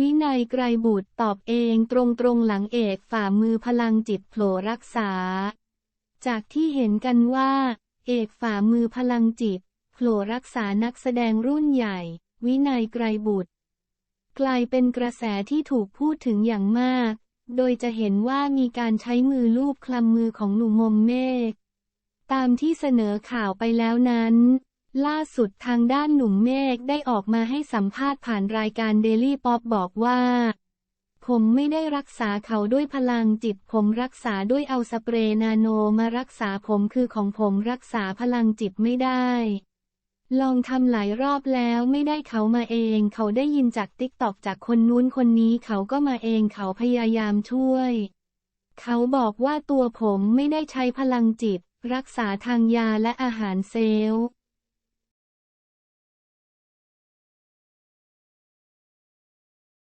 วินัยไกรบุตรตอบเองตรงๆหลังเอกฝ่ามือพลังจิตโผล่รักษา จากที่เห็นกันว่า เอกฝ่ามือพลังจิตโผล่รักษานักแสดงรุ่นใหญ่ วินัยไกรบุตร กลายเป็นกระแสที่ถูกพูดถึงอย่างมาก โดยจะเห็นว่ามีการใช้มือลูบคลำมือของหนุ่มมมเมฆตามที่เสนอข่าวไปแล้วนั้น ล่าสุดทางด้านหนุ่มเมฆได้ออกมาให้สัมภาษณ์ผ่านรายการ Daily Pop บอกว่า ผมไม่ได้รักษาเขาด้วยพลังจิต ผมรักษาด้วยเอาสเปรย์นาโนมารักษาผมคือของผมรักษาพลังจิตไม่ได้ ลองทำหลายรอบแล้วไม่ได้เขามาเอง เขาได้ยินจากติ๊กตอกจากคนนู้นคนนี้เขาก็มาเองเขาพยายามช่วย เขาบอกว่าตัวผมไม่ได้ใช้พลังจิต รักษาทางยาและอาหารเซลล์